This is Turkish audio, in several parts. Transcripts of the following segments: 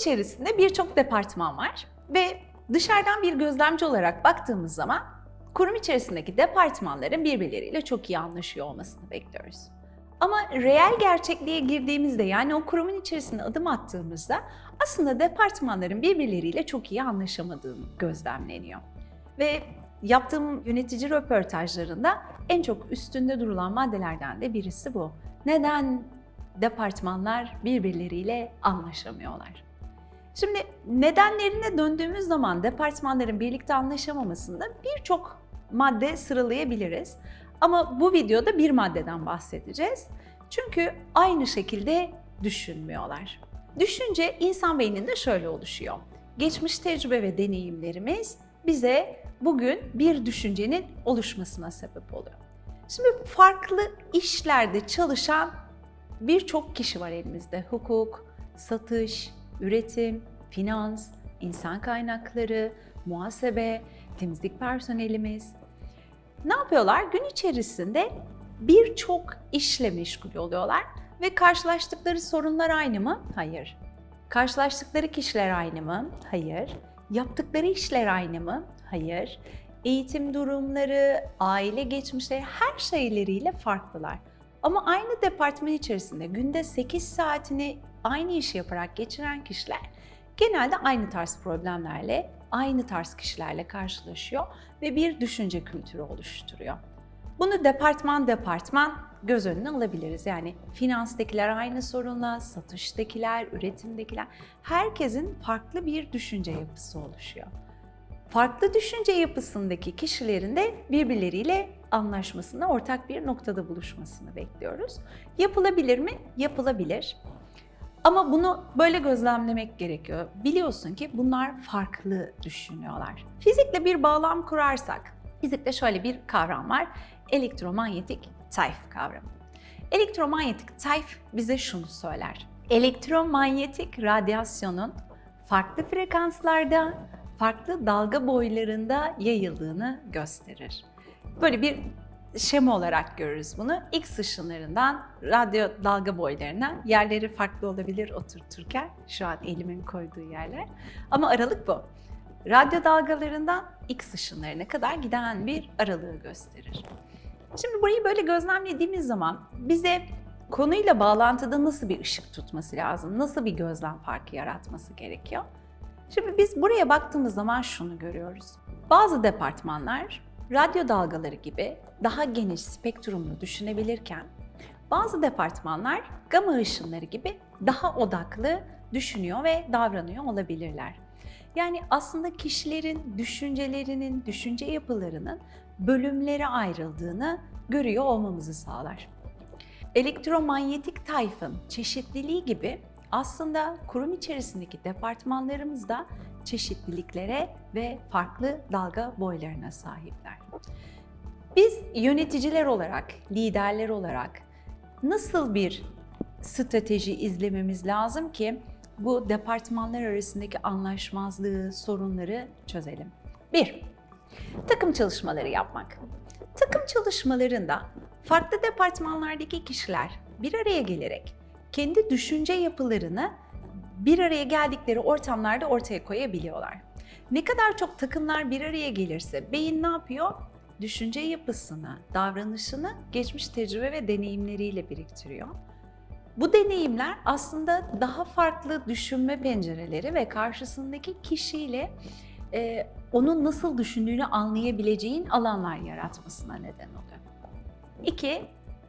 içerisinde birçok departman var ve dışarıdan bir gözlemci olarak baktığımız zaman kurum içerisindeki departmanların birbirleriyle çok iyi anlaşıyor olmasını bekliyoruz. Ama reel gerçekliğe girdiğimizde yani o kurumun içerisine adım attığımızda aslında departmanların birbirleriyle çok iyi anlaşamadığı gözlemleniyor. Ve yaptığım yönetici röportajlarında en çok üstünde durulan maddelerden de birisi bu. Neden departmanlar birbirleriyle anlaşamıyorlar? Şimdi nedenlerine döndüğümüz zaman departmanların birlikte anlaşamamasında birçok madde sıralayabiliriz. Ama bu videoda bir maddeden bahsedeceğiz. Çünkü aynı şekilde düşünmüyorlar. Düşünce insan beyninde şöyle oluşuyor. Geçmiş tecrübe ve deneyimlerimiz bize bugün bir düşüncenin oluşmasına sebep oluyor. Şimdi farklı işlerde çalışan birçok kişi var elimizde. Hukuk, satış, üretim, finans, insan kaynakları, muhasebe, temizlik personelimiz. Ne yapıyorlar? Gün içerisinde birçok işle meşgul oluyorlar ve karşılaştıkları sorunlar aynı mı? Hayır. Karşılaştıkları kişiler aynı mı? Hayır. Yaptıkları işler aynı mı? Hayır. Eğitim durumları, aile geçmişleri her şeyleriyle farklılar. Ama aynı departman içerisinde günde 8 saatini aynı işi yaparak geçiren kişiler genelde aynı tarz problemlerle, aynı tarz kişilerle karşılaşıyor ve bir düşünce kültürü oluşturuyor. Bunu departman departman göz önüne alabiliriz. Yani finanstakiler aynı sorunla, satıştakiler, üretimdekiler, herkesin farklı bir düşünce yapısı oluşuyor. Farklı düşünce yapısındaki kişilerin de birbirleriyle anlaşmasını, ortak bir noktada buluşmasını bekliyoruz. Yapılabilir mi? Yapılabilir. Ama bunu böyle gözlemlemek gerekiyor. Biliyorsun ki bunlar farklı düşünüyorlar. Fizikle bir bağlam kurarsak, fizikte şöyle bir kavram var. Elektromanyetik tayf kavramı. Elektromanyetik tayf bize şunu söyler. Elektromanyetik radyasyonun farklı frekanslarda, farklı dalga boylarında yayıldığını gösterir. Böyle bir şema olarak görürüz bunu. X ışınlarından radyo dalga boylarına yerleri farklı olabilir oturturken şu an elimin koyduğu yerler. Ama aralık bu. Radyo dalgalarından X ışınlarına kadar giden bir aralığı gösterir. Şimdi burayı böyle gözlemlediğimiz zaman bize konuyla bağlantıda nasıl bir ışık tutması lazım, nasıl bir gözlem farkı yaratması gerekiyor? Şimdi biz buraya baktığımız zaman şunu görüyoruz. Bazı departmanlar radyo dalgaları gibi daha geniş spektrumlu düşünebilirken bazı departmanlar gama ışınları gibi daha odaklı düşünüyor ve davranıyor olabilirler. Yani aslında kişilerin düşüncelerinin, düşünce yapılarının bölümlere ayrıldığını görüyor olmamızı sağlar. Elektromanyetik tayfın çeşitliliği gibi aslında kurum içerisindeki departmanlarımız da çeşitliliklere ve farklı dalga boylarına sahipler. Biz yöneticiler olarak, liderler olarak nasıl bir strateji izlememiz lazım ki bu departmanlar arasındaki anlaşmazlığı, sorunları çözelim? Bir, takım çalışmaları yapmak. Takım çalışmalarında farklı departmanlardaki kişiler bir araya gelerek kendi düşünce yapılarını bir araya geldikleri ortamlarda ortaya koyabiliyorlar. Ne kadar çok takımlar bir araya gelirse beyin ne yapıyor? Düşünce yapısını, davranışını geçmiş tecrübe ve deneyimleriyle biriktiriyor. Bu deneyimler aslında daha farklı düşünme pencereleri ve karşısındaki kişiyle e, onun nasıl düşündüğünü anlayabileceğin alanlar yaratmasına neden oluyor. İki,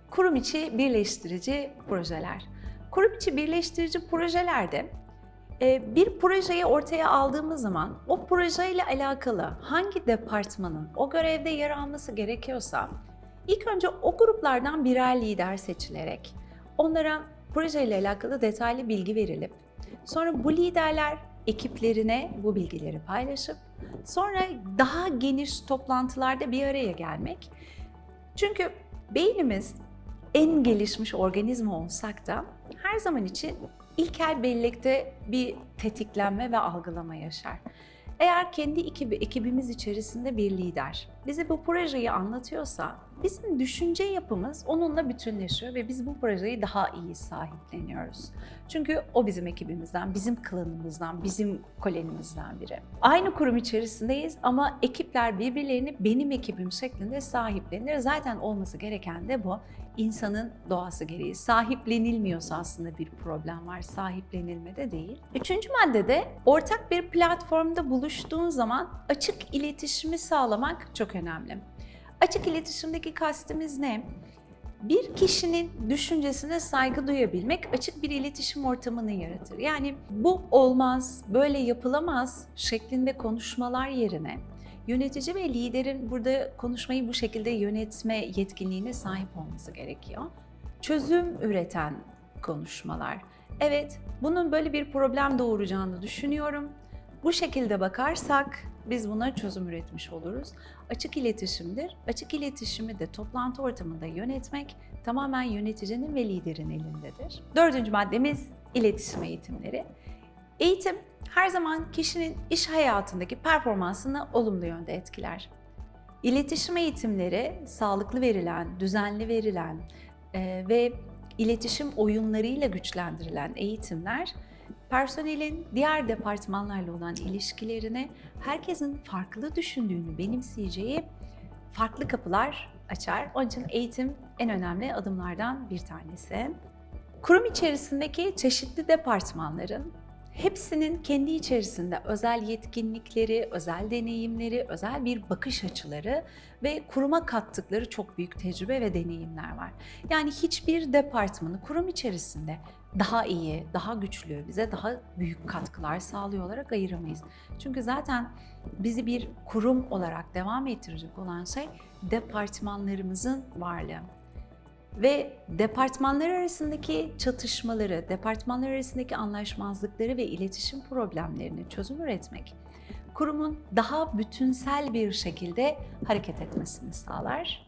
kurum içi birleştirici projeler. Kurum içi birleştirici projelerde e, bir projeyi ortaya aldığımız zaman o projeyle alakalı hangi departmanın o görevde yer alması gerekiyorsa ilk önce o gruplardan birer lider seçilerek onlara projeyle alakalı detaylı bilgi verilip sonra bu liderler ekiplerine bu bilgileri paylaşıp sonra daha geniş toplantılarda bir araya gelmek. Çünkü beynimiz en gelişmiş organizma olsak da her zaman için ilkel bellekte bir tetiklenme ve algılama yaşar. Eğer kendi ekibi, ekibimiz içerisinde bir lider bize bu projeyi anlatıyorsa bizim düşünce yapımız onunla bütünleşiyor ve biz bu projeyi daha iyi sahipleniyoruz. Çünkü o bizim ekibimizden, bizim klanımızdan, bizim kolenimizden biri. Aynı kurum içerisindeyiz ama ekipler birbirlerini benim ekibim şeklinde sahiplenir. Zaten olması gereken de bu. İnsanın doğası gereği. Sahiplenilmiyorsa aslında bir problem var, sahiplenilmede değil. Üçüncü maddede ortak bir platformda buluştuğun zaman açık iletişimi sağlamak çok önemli. Açık iletişimdeki kastımız ne? Bir kişinin düşüncesine saygı duyabilmek açık bir iletişim ortamını yaratır. Yani bu olmaz, böyle yapılamaz şeklinde konuşmalar yerine yönetici ve liderin burada konuşmayı bu şekilde yönetme yetkinliğine sahip olması gerekiyor. Çözüm üreten konuşmalar. Evet, bunun böyle bir problem doğuracağını düşünüyorum. Bu şekilde bakarsak biz buna çözüm üretmiş oluruz. Açık iletişimdir. Açık iletişimi de toplantı ortamında yönetmek tamamen yöneticinin ve liderin elindedir. Dördüncü maddemiz iletişim eğitimleri. Eğitim her zaman kişinin iş hayatındaki performansını olumlu yönde etkiler. İletişim eğitimleri sağlıklı verilen, düzenli verilen e, ve iletişim oyunlarıyla güçlendirilen eğitimler personelin diğer departmanlarla olan ilişkilerini herkesin farklı düşündüğünü benimseyeceği farklı kapılar açar. Onun için eğitim en önemli adımlardan bir tanesi. Kurum içerisindeki çeşitli departmanların hepsinin kendi içerisinde özel yetkinlikleri, özel deneyimleri, özel bir bakış açıları ve kuruma kattıkları çok büyük tecrübe ve deneyimler var. Yani hiçbir departmanı kurum içerisinde daha iyi, daha güçlü, bize daha büyük katkılar sağlıyor olarak ayıramayız. Çünkü zaten bizi bir kurum olarak devam ettirecek olan şey departmanlarımızın varlığı ve departmanlar arasındaki çatışmaları, departmanlar arasındaki anlaşmazlıkları ve iletişim problemlerini çözüm üretmek kurumun daha bütünsel bir şekilde hareket etmesini sağlar.